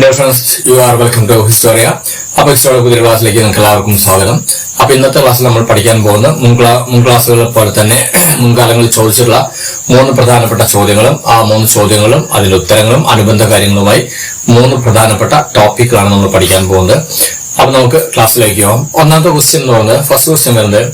Dear friends you are welcome to Historia അപ്പൊ Historia പുതിയ ക്ലാസ്സിലേക്ക് നിങ്ങൾക്ക് എല്ലാവർക്കും സ്വാഗതം. അപ്പൊ ഇന്നത്തെ ക്ലാസ്സിൽ നമ്മൾ പഠിക്കാൻ പോകുന്ന മുൻ ക്ലാ- മുൻ ക്ലാസ്സുകളെ പോലെ തന്നെ മുൻകാലങ്ങളിൽ ചോദിച്ചിട്ടുള്ള മൂന്ന് പ്രധാനപ്പെട്ട ചോദ്യങ്ങളും ആ മൂന്ന് ചോദ്യങ്ങളും അതിന്റെ ഉത്തരങ്ങളും അനുബന്ധ കാര്യങ്ങളുമായി മൂന്ന് പ്രധാനപ്പെട്ട ടോപ്പിക്കുകളാണ് നമ്മൾ പഠിക്കാൻ പോകുന്നത്. അപ്പൊ നമുക്ക് ക്ലാസ്സിലേക്ക് പോകാം ഒന്നാമത്തെ ക്വസ്റ്റ്യൻ എന്ന് പറയുന്നത് ഫസ്റ്റ് ക്വസ്റ്റ്യൻ വരുന്നത്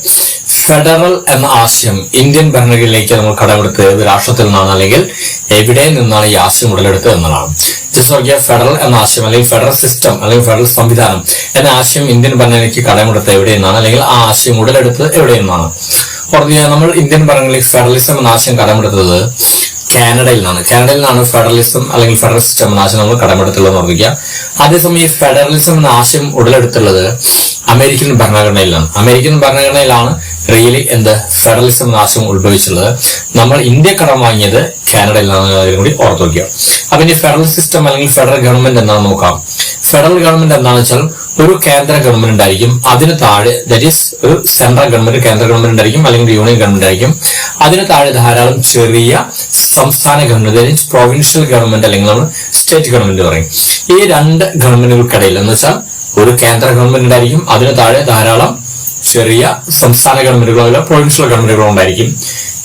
ഫെഡറൽ എന്ന ആശയം ഇന്ത്യൻ ഭരണഘടനയിലേക്ക് നമ്മൾ കടമെടുത്ത് ഏത് രാഷ്ട്രത്തിൽ നിന്നാണ്? അല്ലെങ്കിൽ എവിടെ നിന്നാണ് ഈ ആശയം ഉടലെടുത്തത്? എന്നതാണ്. ജസ്റ്റ് നോക്കിയാൽ ഫെഡറൽ എന്ന ആശയം അല്ലെങ്കിൽ ഫെഡറൽ സിസ്റ്റം അല്ലെങ്കിൽ ഫെഡറൽ സംവിധാനം എന്ന ആശയം ഇന്ത്യൻ ഭരണഘടനയ്ക്ക് കടമെടുത്തത് എവിടെ നിന്നാണ് അല്ലെങ്കിൽ ആ ആശയം ഉടലെടുത്തത് എവിടെ നിന്നാണ് നമ്മൾ ഇന്ത്യൻ ഭരണഘടനയിൽ ഫെഡറലിസം എന്ന ആശയം കടമെടുത്തത് കാനഡയിൽ നിന്നാണ് കാനഡയിൽ നിന്നാണ് ഫെഡറലിസം അല്ലെങ്കിൽ ഫെഡറൽ സിസ്റ്റം എന്ന ആശയം നമ്മൾ കടമെടുത്തുള്ളത് ഓർമ്മിക്കുക. അതേസമയം ഈ ഫെഡറലിസം എന്ന ആശയം ഉടലെടുത്തുള്ളത് അമേരിക്കൻ ഭരണഘടനയിലാണ്. അമേരിക്കൻ ഭരണഘടനയിലാണ് റിയലി എന്ത് ഫെഡറലിസം എന്ന ആശയം ഉത്ഭവിച്ചുള്ളത് നമ്മൾ ഇന്ത്യ കടം വാങ്ങിയത് കാനഡയിൽ നിന്നാണ് കാര്യം കൂടി ഓർത്തു വയ്ക്കുക അപ്പൊ ഇനി ഫെഡറൽ സിസ്റ്റം അല്ലെങ്കിൽ ഫെഡറൽ ഗവൺമെന്റ് എന്താണെന്ന് നോക്കാം. ഫെഡറൽ ഗവൺമെന്റ് എന്താണെന്ന് വെച്ചാൽ ഒരു കേന്ദ്ര ഗവൺമെന്റ് ഉണ്ടായിരിക്കും. അതിന് താഴെ ദറ്റ് ഈസ് ഒരു സെൻട്രൽ ഗവൺമെന്റ് കേന്ദ്ര ഗവൺമെന്റ് ഉണ്ടായിരിക്കും അല്ലെങ്കിൽ യൂണിയൻ ഗവൺമെന്റ് ആയിരിക്കും അതിന് താഴെ ധാരാളം ചെറിയ സംസ്ഥാന ഗവൺമെന്റ് ദറ്റ് പ്രൊവിൻഷ്യൽ ഗവൺമെന്റ് അല്ലെങ്കിൽ നമ്മൾ സ്റ്റേറ്റ് ഗവൺമെന്റ് പറയും. ഈ രണ്ട് ഗവൺമെന്റുകൾക്കിടയിൽ എന്ന് വെച്ചാൽ ഒരു കേന്ദ്ര ഗവൺമെന്റ് ഉണ്ടായിരിക്കും അതിന് താഴെ ധാരാളം ചെറിയ സംസ്ഥാന ഗവൺമെന്റുകളോ അല്ല പ്രൊവിൻഷ്യൽ ഗവൺമെന്റുകളോ ഉണ്ടായിരിക്കും.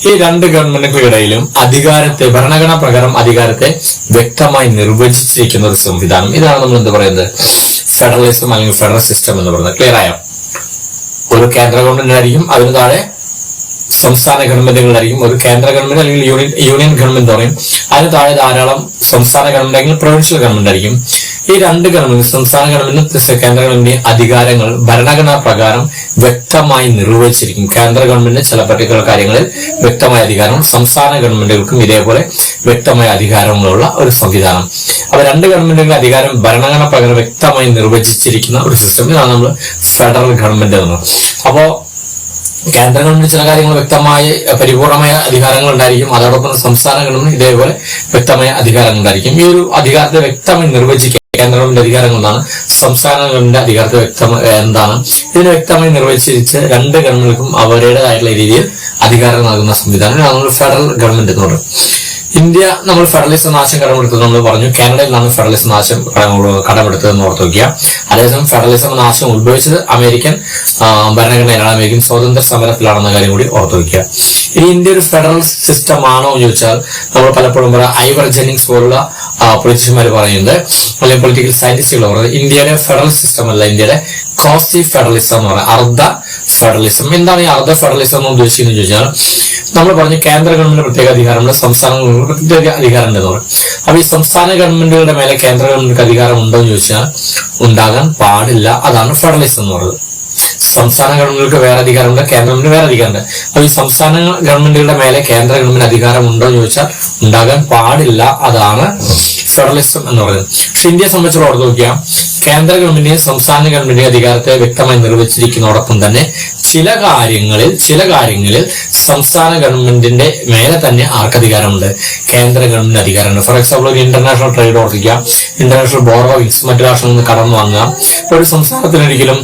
ഈ രണ്ട് ഗവൺമെന്റുകൾക്കിടയിലും അധികാരത്തെ ഭരണഘടനാ പ്രകാരം അധികാരത്തെ വ്യക്തമായി നിർവചിച്ചിരിക്കുന്ന ഒരു സംവിധാനം. ഇതാണ് നമ്മൾ എന്ത് പറയുന്നത്? ഫെഡറലിസം അല്ലെങ്കിൽ ഫെഡറൽ സിസ്റ്റം എന്ന് പറയുന്നത്. ക്ലിയർ ആയോ? ഒരു കേന്ദ്ര ഗവൺമെന്റിനായിരിക്കും അതിന് താഴെ സംസ്ഥാന ഗവൺമെന്റുകളായിരിക്കും. ഒരു കേന്ദ്ര ഗവൺമെന്റ് അല്ലെങ്കിൽ യൂണിയൻ യൂണിയൻ ഗവൺമെന്റ് പറയും. അതിന് താഴെ ധാരാളം സംസ്ഥാന ഗവൺമെന്റ് അല്ലെങ്കിൽ പ്രൊവിൻഷ്യൽ ഗവൺമെന്റ് ആയിരിക്കും. ഈ രണ്ട് ഗവൺമെന്റ് സംസ്ഥാന ഗവൺമെന്റിനും കേന്ദ്ര ഗവൺമെന്റിന്റെ അധികാരങ്ങൾ ഭരണഘടനാ പ്രകാരം വ്യക്തമായി നിർവഹിച്ചിരിക്കും. കേന്ദ്ര ഗവൺമെന്റിന് ചില പർട്ടിക്കുലർ കാര്യങ്ങളിൽ വ്യക്തമായ അധികാരം സംസ്ഥാന ഗവൺമെന്റുകൾക്കും ഇതേപോലെ വ്യക്തമായ അധികാരങ്ങളുള്ള ഒരു സംവിധാനം. അപ്പൊ രണ്ട് ഗവൺമെന്റുകളുടെ അധികാരം ഭരണഘടനാ പ്രകാരം വ്യക്തമായി നിർവചിച്ചിരിക്കുന്ന ഒരു സിസ്റ്റം ഇതാണ് നമ്മൾ ഫെഡറൽ ഗവൺമെന്റ് എന്ന്. അപ്പോ കേന്ദ്ര ഗവൺമെന്റ് ചില കാര്യങ്ങൾ വ്യക്തമായി പരിപൂർണമായ അധികാരങ്ങൾ ഉണ്ടായിരിക്കും. അതോടൊപ്പം സംസ്ഥാന ഗവൺമെന്റ് ഇതേപോലെ വ്യക്തമായ അധികാരങ്ങൾ ഉണ്ടായിരിക്കും. ഈ ഒരു അധികാരത്തെ വ്യക്തമായി നിർവചിക്കുക കേന്ദ്ര ഗവൺമെന്റ് അധികാരങ്ങൾ എന്താണ്? സംസ്ഥാന ഗവൺമെന്റ് അധികാരത്തെ വ്യക്തമായി എന്താണ്? ഇതിനെ വ്യക്തമായി നിർവചിച്ച് രണ്ട് ഗവൺമെന്റുകൾക്കും അവരുടേതായിട്ടുള്ള രീതിയിൽ അധികാരം നൽകുന്ന സംവിധാനം ഫെഡറൽ ഗവൺമെന്റ് എന്ന് പറയും ഇന്ത്യ നമ്മൾ ഫെഡറലിസം നാശം കടമെടുത്തത് നമ്മൾ പറഞ്ഞു. കാനഡയിൽ നിന്നാണ് ഫെഡറലിസം നാശം കടം- കടമെടുത്തത് എന്ന് ഓർത്ത് വയ്ക്കുക. അതേസമയം ഫെഡറലിസം നാശം ഉത്ഭവിച്ചത് അമേരിക്കൻ ഭരണഘടനയിലാണ്. അമേരിക്കൻ സ്വാതന്ത്ര്യ സമരത്തിലാണെന്ന കാര്യം കൂടി ഓർത്ത് വയ്ക്കുക. ഇനി ഇന്ത്യ ഒരു ഫെഡറൽ സിസ്റ്റം ആണോ എന്ന് ചോദിച്ചാൽ നമ്മൾ പലപ്പോഴും പറയാം ഐവർ ജെന്നിങ്സ് പോലുള്ള പൊളിറ്റീഷ്യന്മാർ പറയുന്നത് അല്ലെങ്കിൽ പൊളിറ്റിക്കൽ സയന്റിസ്റ്റുകൾ പറയുന്നത് ഇന്ത്യയുടെ ഫെഡറൽ സിസ്റ്റം അല്ല ഇന്ത്യയുടെ കോസി ഫെഡറലിസം എന്ന് പറയുന്നത് അർദ്ധ ഫെഡറലിസം. എന്താണ് ഈ അർദ്ധ ഫെഡറലിസം എന്ന് ഉദ്ദേശിക്കുന്നത് ചോദിച്ചാൽ നമ്മൾ പറഞ്ഞു കേന്ദ്ര ഗവൺമെന്റ് പ്രത്യേക അധികാരമുണ്ട് സംസ്ഥാന ഗവൺമെന്റ് പ്രത്യേക അധികാരമുണ്ട് എന്ന് പറയും. അപ്പൊ ഈ സംസ്ഥാന ഗവൺമെന്റുകളുടെ മേലെ കേന്ദ്ര ഗവൺമെന്റ് അധികാരം ഉണ്ടോ എന്ന് ചോദിച്ചാൽ ഉണ്ടാകാൻ പാടില്ല. അതാണ് ഫെഡറലിസം എന്ന് പറയുന്നത്. സംസ്ഥാന ഗവൺമെന്റുകൾക്ക് വേറെ അധികാരമുണ്ട് കേന്ദ്ര ഗവൺമെന്റ് വേറെ അധികാരമുണ്ട്. അപ്പൊ ഈ സംസ്ഥാന ഗവൺമെന്റുകളുടെ മേലെ കേന്ദ്ര ഗവൺമെന്റ് അധികാരം ഉണ്ടോ എന്ന് ചോദിച്ചാൽ ഉണ്ടാകാൻ പാടില്ല. അതാണ് ഫെഡറലിസം എന്ന് പറയുന്നത്. പക്ഷെ ഇന്ത്യയെ സംബന്ധിച്ചിടത്തോളം ഓർത്ത് നോക്കിയാൽ കേന്ദ്ര ഗവൺമെന്റിനെയും സംസ്ഥാന ഗവൺമെന്റിന്റെ അധികാരത്തെ വ്യക്തമായി നിർവചിച്ചിരിക്കുന്നതോടൊപ്പം തന്നെ ചില കാര്യങ്ങളിൽ ചില കാര്യങ്ങളിൽ സംസ്ഥാന ഗവൺമെന്റിന്റെ മേലെ തന്നെ ആർക്ക് അധികാരമുണ്ട്? കേന്ദ്ര ഗവൺമെന്റ് അധികാരമുണ്ട്. ഫോർ എക്സാമ്പിൾ ഒരു ഇന്റർനാഷണൽ ട്രേഡ് ഓർഡിക്കാം ഇന്റർനാഷണൽ ബോറോവിങ്സ് മറ്റു രാഷ്ട്രങ്ങളിൽ നിന്ന് കടം വാങ്ങാം ഒരു സംസ്ഥാനത്തിനൊരിക്കലും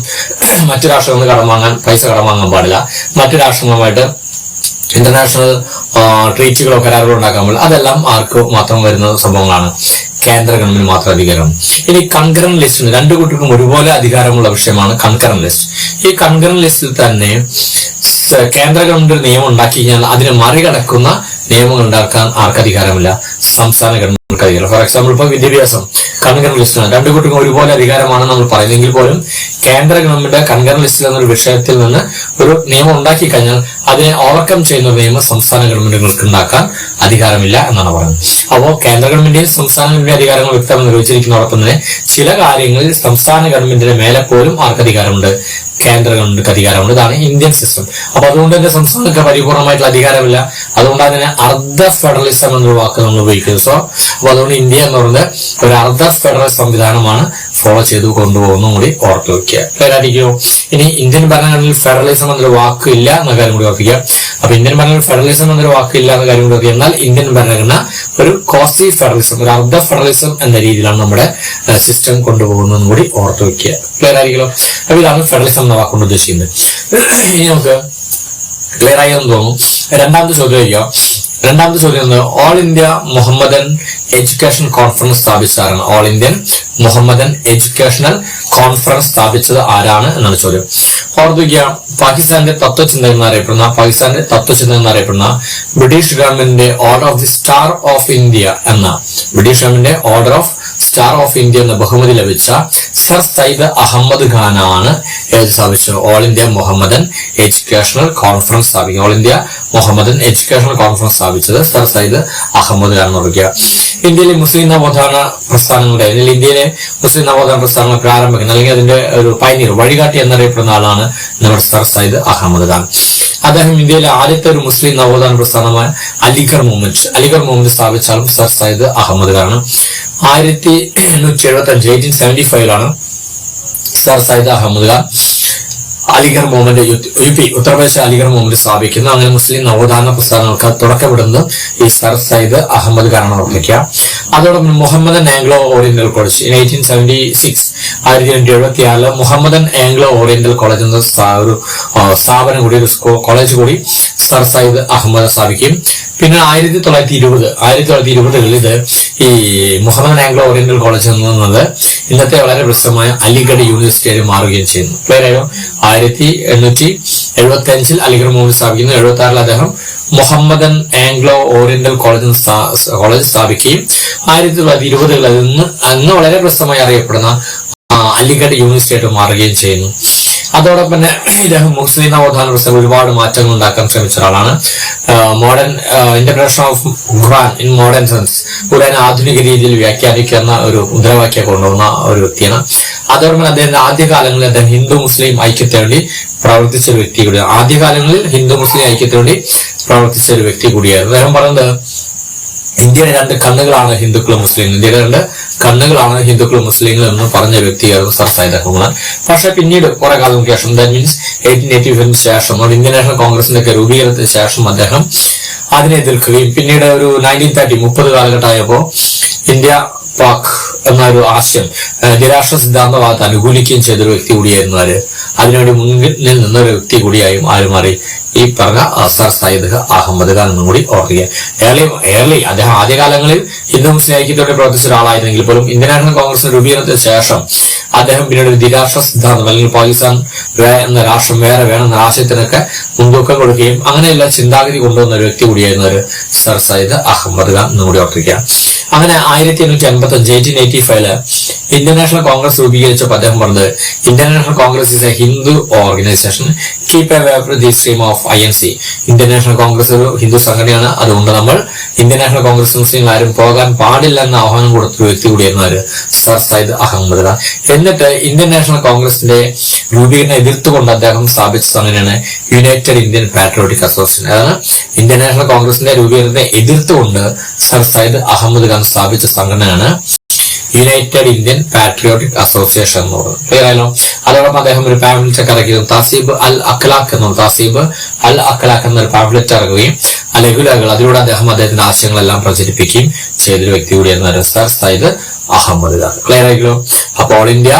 മറ്റു രാഷ്ട്രങ്ങളിൽ നിന്ന് കടം വാങ്ങാൻ പൈസ കടം വാങ്ങാൻ പാടില്ല. മറ്റു രാഷ്ട്രങ്ങളുമായിട്ട് ഇന്റർനാഷണൽ ട്രീറ്റുകളോ കരാറുകളോ ഉണ്ടാക്കാൻ പാടില്ല. അതെല്ലാം ആർക്ക് മാത്രം വരുന്ന സംഭവങ്ങളാണ്. കേന്ദ്ര ഗവൺമെന്റ് മാത്രം അധികാരം. ഇനി കൺകറൻ ലിസ്റ്റ് രണ്ടു കൂട്ടർക്കും ഒരുപോലെ അധികാരമുള്ള വിഷയമാണ് കൺകറൻ ലിസ്റ്റ്. ഈ കൺകറൻ ലിസ്റ്റിൽ തന്നെ കേന്ദ്ര ഗവൺമെന്റ് നിയമം ഉണ്ടാക്കി കഴിഞ്ഞാൽ അതിനെ മറികടക്കുന്ന നിയമങ്ങൾ ഉണ്ടാക്കാൻ ആർക്ക് അധികാരമില്ല സംസ്ഥാന ഗവൺമെന്റ് കഴിയില്ല. ഫോർ എക്സാമ്പിൾ ഇപ്പൊ വിദ്യാഭ്യാസം കൺകറന്റ് ലിസ്റ്റ് രണ്ടു കൂട്ടർക്കും ഒരുപോലെ അധികാരമാണ് നമ്മൾ പറയുന്നെങ്കിൽ പോലും കേന്ദ്ര ഗവൺമെന്റ് കൺകറന്റ് ലിസ്റ്റിൽ എന്നൊരു വിഷയത്തിൽ നിന്ന് ഒരു നിയമം ഉണ്ടാക്കി കഴിഞ്ഞാൽ അതിനെ ഓവർകം ചെയ്യുന്ന നിയമം സംസ്ഥാന ഗവൺമെന്റുകൾക്ക് ഉണ്ടാക്കാൻ അധികാരമില്ല എന്നാണ് പറയുന്നത്. അപ്പോൾ കേന്ദ്ര ഗവൺമെന്റിന്റെയും സംസ്ഥാന ഗവൺമെന്റ് അധികാരങ്ങൾ വ്യക്തമായി നിർവചിച്ചിരിക്കുന്നതോടൊപ്പം തന്നെ ചില കാര്യങ്ങളിൽ സംസ്ഥാന ഗവൺമെന്റിന്റെ മേലെ പോലും ആർക്ക് കേന്ദ്ര ഗവൺമെന്റ് അധികാരമുണ്ട് ഇതാണ് ഇന്ത്യൻ സിസ്റ്റം അപ്പൊ അതുകൊണ്ട് തന്നെ സംസ്ഥാനങ്ങൾക്ക് പരിപൂർണമായിട്ടുള്ള അധികാരമില്ല. അതുകൊണ്ട് അതിനെ അർദ്ധ ഫെഡറലിസം എന്നൊരു വാക്ക് നമ്മൾ ഉപയോഗിക്കുന്നത് സോ അപ്പൊ അതുകൊണ്ട് ഇന്ത്യ എന്ന് പറയുന്നത് ഒരു അർദ്ധ ഫെഡറൽ സംവിധാനമാണ്. ഫോളോ ചെയ്ത് കൊണ്ടുപോകുന്നതും കൂടി ഓർത്തു വെക്കുക. ക്ലിയറായിരിക്കുമോ ഇനി ഇന്ത്യൻ ഭരണഘടനയിൽ ഫെഡറലിസം എന്നൊരു വാക്ക് ഇല്ല എന്ന കാര്യം കൂടി ഓർപ്പിക്കുക. അപ്പൊ ഇന്ത്യൻ ഭരണഘടന ഫെഡറലിസം എന്നൊരു വാക്ക് ഇല്ല എന്ന കാര്യം കൂടി ഓർക്കുക എന്നാൽ ഇന്ത്യൻ ഭരണഘടന ഒരു കോസി ഫെഡറലിസം ഒരു അർദ്ധ ഫെഡറലിസം എന്ന രീതിയിലാണ് നമ്മുടെ സിസ്റ്റം കൊണ്ടുപോകുന്നതും കൂടി ഓർത്തു വെക്കുക. ക്ലിയർ അപ്പൊ ഇതാണ് ഫെഡറലിസം എന്ന വാക്കുകൊണ്ട് ഉദ്ദേശിക്കുന്നത്. ഇനി നമുക്ക് ക്ലിയർ ആയി എന്ന് തോന്നുന്നു. രണ്ടാമത്തെ ചോദ്യം ചോദിക്കാം രണ്ടാമത്തെ ചോദ്യം എന്നത് all India Mohammedan education conference സ്ഥാപിച്ചതാണ് all Indian Mohammedan educational conference സ്ഥാപിച്ചത് ആരാണ് എന്നാണ് ചോദ്യം. ഓർമ്മിക്കുക പാകിസ്ഥാന്റെ തത്വചിന്തകൻ എന്നറിയപ്പെടുന്ന പാകിസ്ഥാന്റെ തത്വചിന്തകൻ എന്നറിയപ്പെടുന്ന ബ്രിട്ടീഷ് ഗവൺമെന്റിന്റെ order of the star of India എന്ന ബ്രിട്ടീഷ് ഗവൺമെന്റിന്റെ order of star of India എന്ന ബഹുമതി ലഭിച്ച സർ സയ്യിദ് അഹമ്മദ് ഖാനാണ് ഏത് സ്ഥാപിച്ചത്? All India Mohammedan educational conference സ്ഥാപിക്കുക all India Mohammedan educational conference സ്ഥാപിച്ചത് സർ സയ്യിദ് അഹമ്മദ് ഖാൻ എന്ന് ഇന്ത്യയിലെ മുസ്ലിം നവോത്ഥാന പ്രസ്ഥാനങ്ങളുടെ അല്ലെങ്കിൽ ഇന്ത്യയിലെ മുസ്ലിം നവോത്ഥാന പ്രസ്ഥാനങ്ങൾ പ്രാരംഭിക്കുന്ന അല്ലെങ്കിൽ അതിന്റെ ഒരു പൈനീർ വഴികാട്ടി എന്നറിയപ്പെടുന്ന ആളാണ് നമ്മുടെ സർ സയ്യിദ് അഹമ്മദ് ഖാൻ. അദ്ദേഹം ഇന്ത്യയിലെ ആദ്യത്തെ ഒരു മുസ്ലിം നവോത്ഥാന പ്രസ്ഥാനമായ അലിഗർ മൂവ്മെന്റ് അലിഗർ മൂവ്മെന്റ് സ്ഥാപിച്ചാലും സർ സയ്യിദ് അഹമ്മദ് ഖാനാണ്. ആയിരത്തി എണ്ണൂറ്റി എഴുപത്തി അഞ്ച് eighteen seventy ഫൈവിലാണ് sir Syed Ahmad Khan Aligarh movement U P Uttar Pradesh Aligarh movement സ്ഥാപിക്കുന്നു അങ്ങനെ മുസ്ലിം നവോത്ഥാന പ്രസ്ഥാനങ്ങൾക്ക് തുടക്കമിടുന്നത് ഈ സർ സയ്യിദ് അഹമ്മദ് ഖാനാണ്. ഓർമ്മിക്കുക അതോടൊപ്പം Muhammad Anglo Oriental college. Eighteen seventy six ആയിരത്തി എണ്ണൂറ്റി എഴുപത്തി ആറിൽ മുഹമ്മദൻ ആംഗ്ലോ ഓറിയന്റൽ കോളേജ് എന്ന ഒരു സ്ഥാപനം കൂടി ഒരു കോളേജ് കൂടി സർ സയ്യിദ് അഹമ്മദ് സ്ഥാപിക്കും. പിന്നെ ആയിരത്തി തൊള്ളായിരത്തി ഇരുപത് ആയിരത്തി തൊള്ളായിരത്തി ഇരുപതുകളിൽ ഇത് ഈ മുഹമ്മദ് ആംഗ്ലോ ഓറിയന്റൽ കോളേജ് എന്നത് ഇന്നത്തെ വളരെ പ്രശസ്തമായ അലിഗഡ് യൂണിവേഴ്സിറ്റിയായി മാറുകയും ചെയ്യുന്നു. പേരായോ ആയോ? ആയിരത്തി എണ്ണൂറ്റി എഴുപത്തി അഞ്ചിൽ അലിഗഡ് മൂവി സ്ഥാപിക്കുന്നു. എഴുപത്തി ആറിൽ അദ്ദേഹം Mohammedan Anglo Oriental college college സ്ഥാപിക്കുകയും ആയിരത്തി തൊള്ളായിരത്തി ഇരുപതുകളിൽ നിന്ന് അന്ന് വളരെ പ്രസിദ്ധമായി അറിയപ്പെടുന്ന അലിഗഡ് യൂണിവേഴ്സിറ്റി ആയിട്ട് മാറുകയും ചെയ്യുന്നു. അതോടൊപ്പം തന്നെ ഇദ്ദേഹം മുസ്ലിം നവോത്ഥാന പ്രസ്ഥാനം ഒരുപാട് മാറ്റങ്ങൾ ഉണ്ടാക്കാൻ ശ്രമിച്ച ഒരാളാണ്. Modern interpretation of Quran in modern sense Quran ആധുനിക രീതിയിൽ വ്യാഖ്യാനിക്കുന്ന ഒരു മുദ്രാവാക്യം കൊണ്ടുവന്ന ഒരു വ്യക്തിയാണ്. അതോടൊപ്പം അദ്ദേഹത്തിന്റെ ആദ്യകാലങ്ങളിൽ അദ്ദേഹം ഹിന്ദു മുസ്ലിം ഐക്യത്തിന് വേണ്ടി പ്രവർത്തിച്ച ഒരു വ്യക്തി കൂടിയാണ്. ആദ്യകാലങ്ങളിൽ ഹിന്ദു മുസ്ലിം ഐക്യത്തിന് വേണ്ടി പ്രവർത്തിച്ച ഒരു വ്യക്തി കൂടിയായിരുന്നു. അദ്ദേഹം പറയുന്നത് ഇന്ത്യയുടെ രണ്ട് കണ്ണുകളാണ് ഹിന്ദുക്കളും മുസ്ലിം ഇന്ത്യയുടെ രണ്ട് കണ്ണുകളാണ് ഹിന്ദുക്കളും മുസ്ലിങ്ങളും എന്ന് പറഞ്ഞ വ്യക്തിയായിരുന്നു സർ സൈദ് അഹമ്മദ് പക്ഷെ പിന്നീട് കുറെ കാലം ശേഷം ദാറ്റ് മീൻസ് എയ്റ്റീൻ എയ്റ്റി ഫൈവിന് ശേഷം ഒരു ഇന്ത്യൻ നാഷണൽ കോൺഗ്രസിന്റെ ഒക്കെ രൂപീകരണത്തിന് ശേഷം അദ്ദേഹം അതിനെ എതിർക്കുകയും പിന്നീട് ഒരു നയന്റീൻ തേർട്ടി മുപ്പത് കാലഘട്ടമായപ്പോൾ ഇന്ത്യ പാക് എന്നൊരു ആശയം നിരാഷ്ട്ര സിദ്ധാന്തവാദത്തെ അനുകൂലിക്കുകയും ചെയ്തൊരു വ്യക്തി കൂടിയായിരുന്നു ആര്. അതിനുവേണ്ടി മുന്നിൽ നിന്നൊരു വ്യക്തി കൂടിയായും ആര് മാറി ഈ പറഞ്ഞ ആ, സർ സയ്യിദ് അഹമ്മദ് ഖാൻ എന്നും കൂടി ഓർക്കുക. ഏർലി ഏർലി അദ്ദേഹം ആദ്യകാലങ്ങളിൽ ഹിന്ദു മുസ്ലിം ഐക്യത്തോടെ പ്രവർത്തിച്ച ഒരാളായിരുന്നെങ്കിൽ പോലും ഇന്ത്യൻ നാഷണൽ കോൺഗ്രസിന്റെ രൂപീകരണത്തിന് ശേഷം അദ്ദേഹം പിന്നീട് ഒരു നിരാഷ്ട്ര സിദ്ധാന്തം അല്ലെങ്കിൽ പാകിസ്ഥാൻ എന്ന രാഷ്ട്രം വേറെ വേണമെന്ന ആശയത്തിനൊക്കെ മുൻതൂക്കം കൊടുക്കുകയും അങ്ങനെയുള്ള ചിന്താഗതി കൊണ്ടുവന്ന ഒരു വ്യക്തി കൂടിയായിരുന്നു ഒരു സർ സയ്യിദ് അഹമ്മദ് ഖാൻ എന്നും കൂടി ഓർത്തിരിക്കുക. അങ്ങനെ ആയിരത്തി എണ്ണൂറ്റി അൻപത്തി അഞ്ച് എയ്റ്റീൻ എയ്റ്റി ഫൈവിൽ ഇന്റർനാഷണൽ കോൺഗ്രസ് രൂപീകരിച്ചപ്പോൾ അദ്ദേഹം പറഞ്ഞത് international congress is a Hindu organization keep a the stream of I N C international congress ഒരു ഹിന്ദു സംഘടനയാണ്. അതുകൊണ്ട് നമ്മൾ ഇന്റർനാഷണൽ നാഷണൽ കോൺഗ്രസ് മുസ്ലിങ്ങൾ ആരും പോകാൻ പാടില്ല എന്ന ആഹ്വാനം കൊടുത്ത ഒരു വ്യക്തി കൂടിയായിരുന്നു ആര് സർ സയ്യിദ് അഹമ്മദ് എന്നിട്ട് ഇന്ത്യൻ നാഷണൽ കോൺഗ്രസിന്റെ രൂപീകരണം എതിർത്തുകൊണ്ട് അദ്ദേഹം സ്ഥാപിച്ച സംഘടനയാണ് യുണൈറ്റഡ് ഇന്ത്യൻ പാട്രിയോട്ടിക് അസോസിയേഷൻ അതാണ് ഇന്ത്യൻ നാഷണൽ കോൺഗ്രസിന്റെ രൂപീകരണത്തെ എതിർത്തുകൊണ്ട് സർ സയ്യിദ് അഹമ്മദ് ഖാൻ സ്ഥാപിച്ച സംഘടനയാണ് യുണൈറ്റഡ് ഇന്ത്യൻ പാട്രിയോട്ടിക് അസോസിയേഷൻ എന്ന് പറയുന്നത്. ക്ലിയർ ആയല്ലോ? അതോടൊപ്പം അദ്ദേഹം ഒരു പാംപ്ലെറ്റ് ഒക്കെ ഇറക്കിയിരുന്നു. താസീബ് അൽ അഖ്ലാഖ് എന്ന താസീബ് അൽ അഖ്ലാഖ് എന്നൊരു പാംപ്ലെറ്റ് ഇറക്കുകയും ലഘുലകൾ അതിലൂടെ അദ്ദേഹം അദ്ദേഹത്തിന്റെ ആശയങ്ങളെല്ലാം പ്രചരിപ്പിക്കുകയും ചെയ്തൊരു വ്യക്തി കൂടിയായിരുന്നു സർ സയ്യിദ് അഹമ്മദ് ഖാൻ ക്ലിയർ ആയിക്കോ അപ്പൊ all India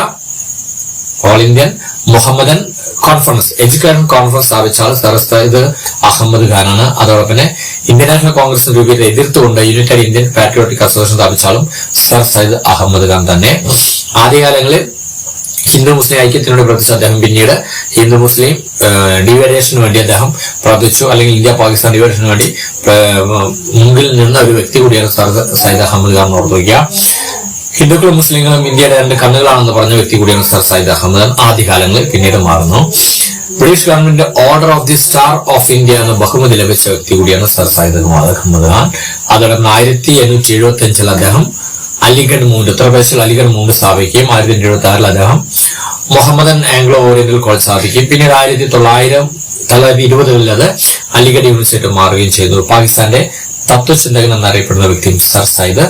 all Indian Muhammadan conference education conference സ്ഥാപിച്ചാൽ സ്ഥലസ്ഥ സയ്യിദ് അഹമ്മദ് ഖാനാണ്. അതോടൊപ്പം തന്നെ ഇന്ത്യൻ നാഷണൽ കോൺഗ്രസിന് രൂപീകരണം എതിർത്തുകൊണ്ട് യുണൈറ്റഡ് ഇന്ത്യൻ പാട്രിയോട്ടിക് അസോസിയേഷൻ സ്ഥാപിച്ചാലും സർ സയ്യിദ് അഹമ്മദ് ഖാൻ തന്നെ. ആദ്യകാലങ്ങളിൽ ഹിന്ദു മുസ്ലിം ഐക്യത്തിനോട് പ്രവർത്തിച്ച അദ്ദേഹം പിന്നീട് ഹിന്ദു മുസ്ലിം ഡിവൈഡേഷന് വേണ്ടി അദ്ദേഹം പ്രവർത്തിച്ചു അല്ലെങ്കിൽ ഇന്ത്യ പാകിസ്ഥാൻ ഡിവൈഡേഷന് വേണ്ടി മുമ്പിൽ നിന്ന ഒരു വ്യക്തി കൂടിയാണ് സർ സയ്യിദ് അഹമ്മദ് ഖാൻ ഓർത്തുവയ്ക്കുക ഹിന്ദുക്കളും മുസ്ലിങ്ങളും ഇന്ത്യയുടെ രണ്ട് കണ്ണുകളാണെന്ന് പറഞ്ഞ വ്യക്തി കൂടിയാണ് സർ സയ്യിദ് അഹമ്മദ്. ഖാൻ ആദ്യകാലങ്ങളിൽ പിന്നീട് മാറുന്നു. British government order of the star of India എന്ന ബഹുമതി ലഭിച്ച വ്യക്തി കൂടിയാണ് സർ സയ്യിദ് അഹമ്മദ് ഖാൻ അതോടൊപ്പം ആയിരത്തി എണ്ണൂറ്റി എഴുപത്തി അഞ്ചിൽ അദ്ദേഹം അലിഗഡ് മൂന്ന് ഉത്തർപ്രദേശിൽ അലിഗഡ് മൂന്ന് സ്ഥാപിക്കുകയും ആയിരത്തി എഴുപത്തി ആറിൽ അദ്ദേഹം മുഹമ്മദൻ ആംഗ്ലോ ഓറിയന്റൽ കോളേജ് സ്ഥാപിക്കുകയും പിന്നീട് ആയിരത്തി തൊള്ളായിരം തൊള്ളായിരത്തി ഇരുപതുകളിൽ അത് അലിഗഡ് യൂണിവേഴ്സിറ്റി മാറുകയും ചെയ്തു. പാകിസ്ഥാന്റെ തത്വചിന്തകൻ എന്നറിയപ്പെടുന്ന വ്യക്തി സർ സയ്യിദ്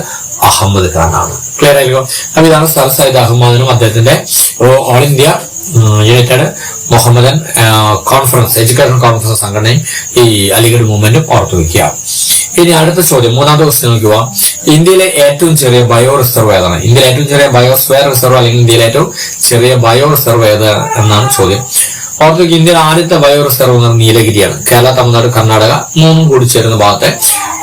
അഹമ്മദ് ഖാനാണ്. ക്ലിയർ ആയിരിക്കും അപ്പൊ ഇതാണ് സർ സയ്യിദ് അഹമ്മദിനും അദ്ദേഹത്തിന്റെ all India united Mohammedan conference education conference സംഘടനയും ഈ അലിഗഡ് മൂവ്മെന്റും ഓർത്തു വയ്ക്കുക. ഇനി അടുത്ത ചോദ്യം മൂന്നാമത്തെ ക്വസ്റ്റ്യൻ നോക്കുക ഇന്ത്യയിലെ ഏറ്റവും ചെറിയ ബയോ റിസർവ് ഏതാണ്? ഇന്ത്യയിലെ ഏറ്റവും ചെറിയ ബയോസ്ഫിയർ റിസർവ് അല്ലെങ്കിൽ ഇന്ത്യയിലെ ഏറ്റവും ചെറിയ ബയോ റിസർവ് ഏത് എന്നാണ് ചോദ്യം. ഓർത്തുവെക്കുക ഇന്ത്യയിലെ ആദ്യത്തെ ബയോ റിസർവ് നീലഗിരിയാണ്. കേരള തമിഴ്നാട് കർണാടക മൂന്നും കൂടി ചേരുന്ന ഭാഗത്തെ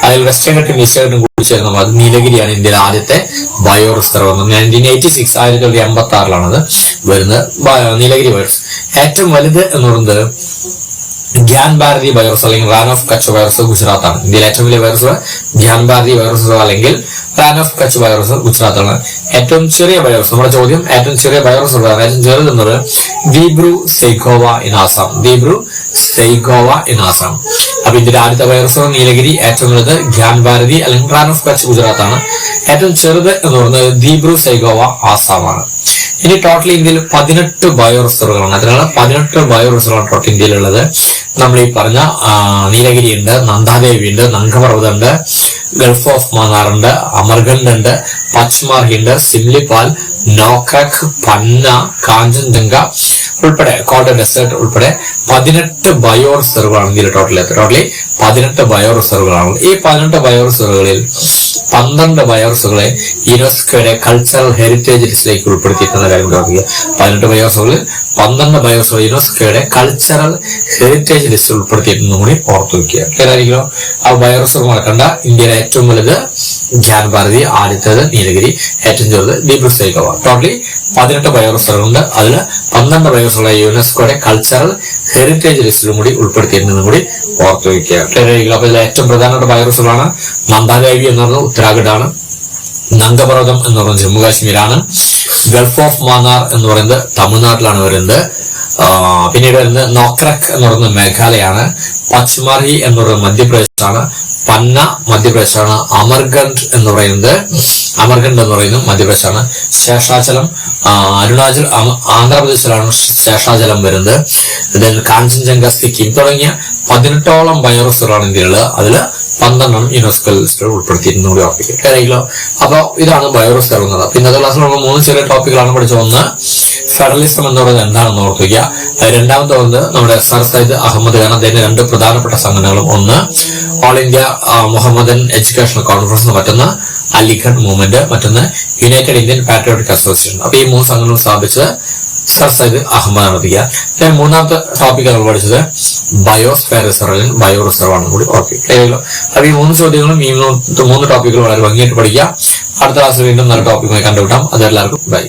അതിൽ വെസ്റ്റേൺ ഘട്ടും ഈസ്റ്റേൺ കൂടി ചേർന്നു അത് നീലഗിരിയാണ് ഇന്ത്യയിലെ ആദ്യത്തെ bio reserve nineteen eighty six ആയിരത്തി തൊള്ളായിരത്തി എൺപത്തി ആറിലാണത് വരുന്നത് നീലഗിരി വൈറസ് ഏറ്റവും വലുത് എന്ന് പറയുന്നത് ഗ്യാൻ ഭാരതി വൈറസ് അല്ലെങ്കിൽ റാൻ ഓഫ് കച്ച് വൈറസ് ഗുജറാത്താണ് ഇന്ത്യയിലെ ഏറ്റവും വലിയ വൈറസ് ഗ്യാൻ ഭാരതി വൈറസ് അല്ലെങ്കിൽ റാൻ ഓഫ് കച്ച് വൈറസ് ഗുജറാത്താണ് ഏറ്റവും ചെറിയ വൈറസ് നമ്മുടെ ചോദ്യം ഏറ്റവും ചെറിയ വൈറസ് ഏറ്റവും ചെറുതെന്നത് ദീബ്രു സെഖോവ ഇൻ ആസാം ദീബ്രു സെയ്ഗോവ ഇൻ ആസാം അപ്പൊ ഇതിന്റെ ആദ്യത്തെ വൈറസ് നീലഗിരി. ഏറ്റവും വലുത് ഗ്യാൻ ഭാരതി അല്ലെങ്കിൽ റാൻ ഓഫ് കച്ച് ഗുജറാത്താണ്. ഏറ്റവും ചെറുത് എന്ന് പറയുന്നത് ദീബ്രു സെയ്ഗോവ ആസാമാണ് ഇനി ടോട്ടൽ ഇന്ത്യയിൽ പതിനെട്ട് ബയോ റിസർവുകളാണ് അതിനാണ് പതിനെട്ട് ബയോ റിസർവാണ് ടോട്ടൽ ഇന്ത്യയിലുള്ളത്. നമ്മൾ ഈ പറഞ്ഞ നീലഗിരി ഉണ്ട് നന്ദാദേവി ഉണ്ട് നങ്കപർവതം ഉണ്ട് ഗൾഫ് ഓഫ് മാനാർ ഉണ്ട് അമർഗണ്ട് ഉണ്ട് പച്ച്മാർഹി ഉണ്ട് സിംലിപാൽ നോക്കാക് പന്ന കാഞ്ചൻജംഗ ഉൾപ്പെടെ കോൾഡ് ഡെസേർട്ട് ഉൾപ്പെടെ പതിനെട്ട് ബയോ റിസർവുകളാണ് ഇന്ത്യയിൽ ടോട്ടലി ടോട്ടലി പതിനെട്ട് ബയോ റിസർവുകളാണ് ഈ പതിനെട്ട് ബയോ റിസർവുകളിൽ പന്ത്രണ്ട് ബയോ റിസർവുകളെ യുനെസ്കോയുടെ കൾച്ചറൽ ഹെറിറ്റേജ് ലിസ്റ്റിലേക്ക് ഉൾപ്പെടുത്തിയിട്ടുള്ള കാര്യം ഓർക്കുക പതിനെട്ട് ബയോ റിസർവുകളിൽ പന്ത്രണ്ട് ബയോ റിസർവ് യുനെസ്കോയുടെ കൾച്ചറൽ ഹെറിറ്റേജ് ലിസ്റ്റിൽ ഉൾപ്പെടുത്തിയിട്ടുണ്ടെന്ന് കൂടി ഓർത്തു വയ്ക്കുക ക്ലിയർ ആ ആ റിസർവ് നടക്കേണ്ട ഇന്ത്യയിലെ ഏറ്റവും വലുത് ധ്യാൻ ഭാരതി ആദ്യത്തേത് നീലഗിരി ഏറ്റവും ചെറുത് ദീപുസ്തേക്കവ ടോട്ടലി പതിനെട്ട് വൈറസുകളുണ്ട് അതിൽ പന്ത്രണ്ട് ബയോറിസുകളെ യുനെസ്കോയുടെ കൾച്ചറൽ ഹെറിറ്റേജ് ലിസ്റ്റിലും കൂടി ഉൾപ്പെടുത്തിയിരുന്നതും കൂടി ഓർത്തു വയ്ക്കുക അപ്പൊ ഇതിൽ ഏറ്റവും പ്രധാനപ്പെട്ട വൈറസുകളാണ് മന്ദാദേവി എന്ന് പറയുന്നത് ഉത്തരാഖണ്ഡാണ് നങ്കപർവതം എന്ന് പറയുന്നത് ജമ്മു കാശ്മീരാണ് ഗൾഫ് ഓഫ് മാന്നാർ എന്ന് പറയുന്നത് തമിഴ്നാട്ടിലാണ് വരുന്നത് പിന്നീട് വരുന്നത് നോക്രക് എന്ന് പറയുന്നത് മേഘാലയാണ് പച്ച്മാർഹി എന്ന് പറയുന്നത് മധ്യപ്രദേശാണ് പന്ന മധ്യപ്രദേശാണ് അമർഗഡ് എന്ന് പറയുന്നത്. അമർഗഡ് എന്ന് പറയുന്നത് മധ്യപ്രദേശാണ്. ശേഷാചലം അരുണാചൽ ആന്ധ്രാപ്രദേശിലാണ് ശേഷാചലം വരുന്നത്. ദെൻ കാഞ്ചൻജംഗ സിക്കിം തുടങ്ങിയ പതിനെട്ടോളം ബയോറിസുകളാണ് ഇന്ത്യയിലുള്ളത് അതിൽ പന്ത്രണ്ടെണ്ണം യുനെസ്കോ ലിസ്റ്റിൽ ഉൾപ്പെടുത്തിയിരുന്നു കൂടി ഓർപ്പിക്കുക അറിയില്ലോ അപ്പൊ ഇതാണ് ബയോറിസ് എന്നത് അപ്പൊ ഇന്നത്തെ ക്ലാസ്സിൽ നമ്മൾ മൂന്ന് ചെറിയ ടോപ്പിക്കുകളാണ് പഠിച്ചത്. ഒന്ന് ഫെഡറലിസം എന്ന് പറയുന്നത് എന്താണെന്ന് ഓർക്കുക. രണ്ടാമത്തെ ഒന്ന് നമ്മുടെ സർ സയ്യിദ് അഹമ്മദ് ഖാൻ അദ്ദേഹത്തിന്റെ രണ്ട് പ്രധാനപ്പെട്ട സംഘടനകളും ഒന്ന് all India Mohammedan educational conference മറ്റൊന്ന് അലിഗഡ് മൂവ്മെന്റ് മറ്റൊന്ന് യുണൈറ്റഡ് ഇന്ത്യൻ പാട്രിയോട്ടിക് അസോസിയേഷൻ അപ്പൊ ഈ മൂന്ന് സംഘടനകൾ സ്ഥാപിച്ചത് സർ സയ്യിദ് അഹമ്മദ് അനദിയ then മൂന്നാമത്തെ ടോപ്പിക് നമ്മൾ പഠിച്ചത് ബയോസ്ഫെയർ റിസർവ് ബയോ റിസർവ് ആണ് കൂടി ഓർക്കുക അപ്പൊ ഈ മൂന്ന് ചോദ്യങ്ങളും ഈ മൂന്ന് ടോപ്പിക്കുകൾ വളരെ ഭംഗിയായിട്ട് പഠിക്കുക അടുത്ത ക്ലാസ് വീണ്ടും നല്ല ടോപ്പിക്കുമായി കണ്ടുവിട്ടാം അതെല്ലാവർക്കും ബൈ.